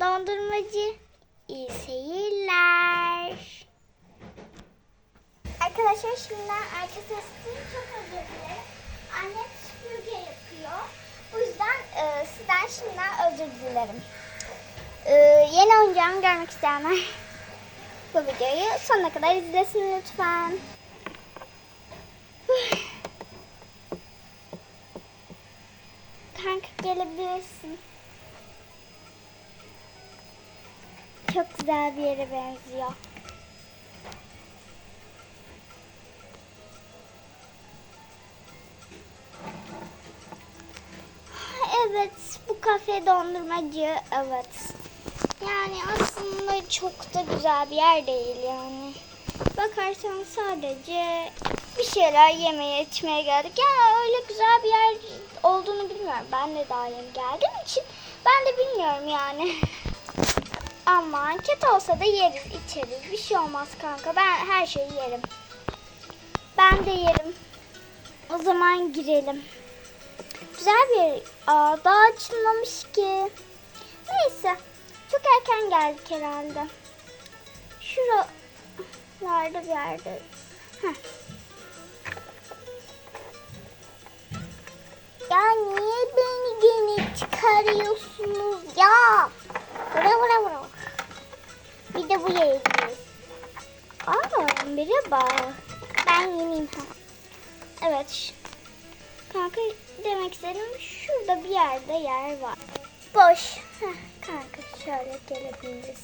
Dondurmacı. İyi seyirler. Arkadaşlar şimdiden arka sesini çok özür dilerim. Annem süpürge yapıyor. Bu yüzden e, sizden şimdiden özür dilerim. E, yeni oyuncağımı görmek isteyenler bu videoyu sonuna kadar izlesin lütfen. Kanka gelebilirsin. Çok güzel bir yere benziyor. Evet, bu kafe dondurmacı. Evet. Yani aslında çok da güzel bir yer değil yani. Bakarsan sadece bir şeyler yemeye içmeye geldik. Ya öyle güzel bir yer olduğunu bilmiyorum. Ben de daha yeni geldiğim için ben de bilmiyorum yani. Ama kötü olsa da yeriz, içeriz. Bir şey olmaz kanka. Ben her şeyi yerim. Ben de yerim. O zaman girelim. Güzel bir yer. Aa, daha açılmamış ki. Neyse. Çok erken geldik herhalde. Şuralarda bir yerde. Heh. Ya niye beni gene çıkarıyorsunuz ya? Vura vura vura. Bir de bu yere gidiyoruz. Aa merhaba. Ben yeniyim ha. Evet. Kanka demek istedim şurada bir yerde yer var. Boş. Heh, kanka şöyle gelebiliriz.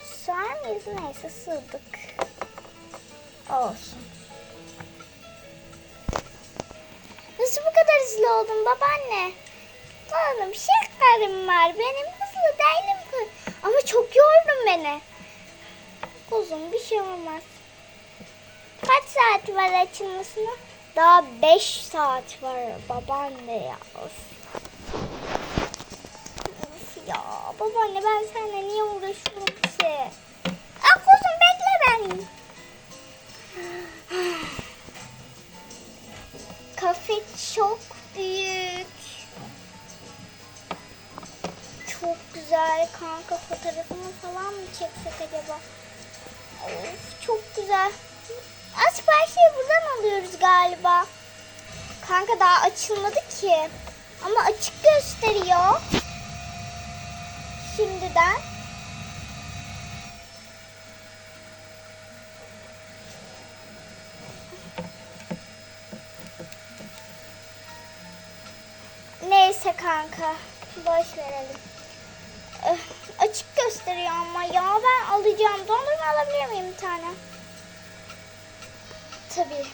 Sığar mıyız? Neyse sığdık. Olsun. Nasıl bu kadar hızlı oldun babaanne? Oğlum şekerim var. Benim hızlı değilim. Ama çok yordun beni. Kuzum bir şey olmaz. Kaç saat var açılmasına? Daha 5 saat var babaanne ya. Of. Of ya babaanne ben seninle niye uğraşıyorum ki? Aa kuzum çeksek acaba? Of çok güzel. Az siparişleri buradan alıyoruz galiba. Kanka daha açılmadı ki. Ama açık gösteriyor. Şimdiden. Neyse kanka. Boş verelim. Öh, açık gösteriyor ama ya ben alacağım. Dondurma alabilir miyim bir tane? Tabii.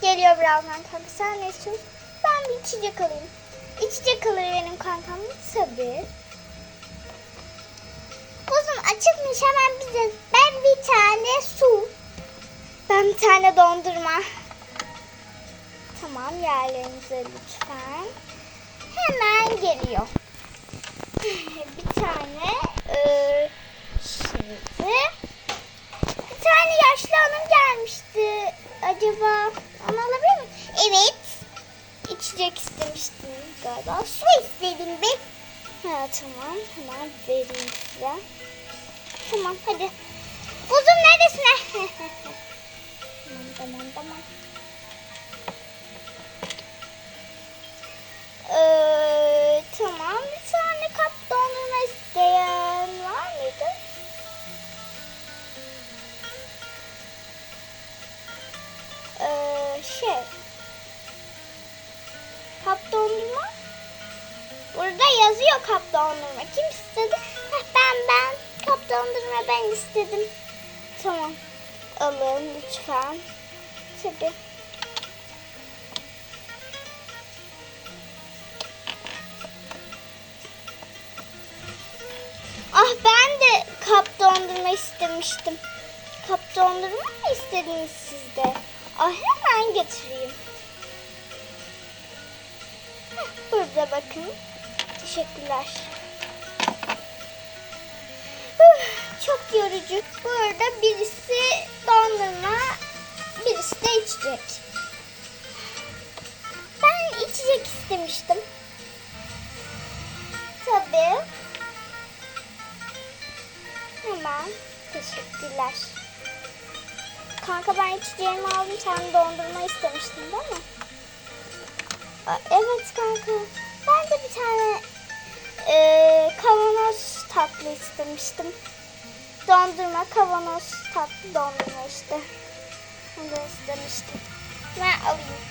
Geliyor birazdan kanka. Sen ne istiyorsun? Ben bir içecek alayım. İçecek alır benim kankam. Tabii. Kuzum açıkmış hemen bize. Ben bir tane su. Ben bir tane dondurma. Tamam yerlerinize lütfen. Hemen geliyor. Bir tane e, şimdi bir tane yaşlı hanım gelmişti. Acaba onu alabilir miyim? Evet. İçecek istemiştim galiba. Su istedim ben. Ha, tamam. Hemen vereyim size. Tamam hadi. Kuzum neredesin? tamam tamam tamam. Ee, tamam bir ben istedim tamam alın lütfen tabii Ah ben de kap dondurma istemiştim. Kap dondurma mı istediniz siz de? Ah hemen getireyim. Heh, burada bakın. Teşekkürler. Çok yorucu. Burada birisi dondurma, birisi de içecek. Ben içecek istemiştim. tabii. Hemen. Teşekkürler. Kanka ben içeceğimi aldım. Sen dondurma istemiştin değil mi? Evet kanka. Ben de bir tane eee kavanoz tatlı istemiştim. Dondurma, kavanoz tatlı dondurma işte. Bunu da istemiştim. Ben alayım.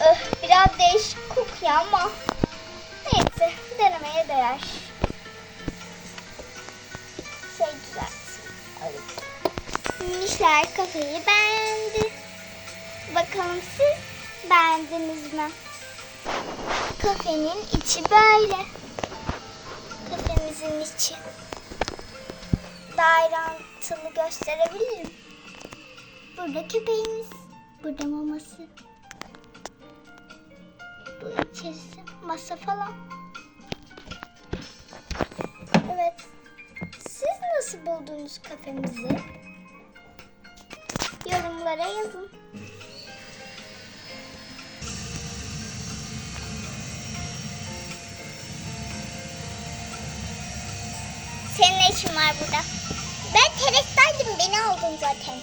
Öh, biraz değişik kokuyor ama neyse denemeye değer. Şey düzeltsin. Alayım. Mişler kafeyi beğendi. Bakalım siz beğendiniz mi? Kafenin içi böyle. Kafemizin içi. Daha ayrıntılı gösterebilirim. Burada köpeğimiz. Burada maması. Bu içerisi. Masa falan. Evet. Siz nasıl buldunuz kafemizi? Yorumlara yazın. Senin ne işin var burada? Ben terestaydım. Beni aldın zaten.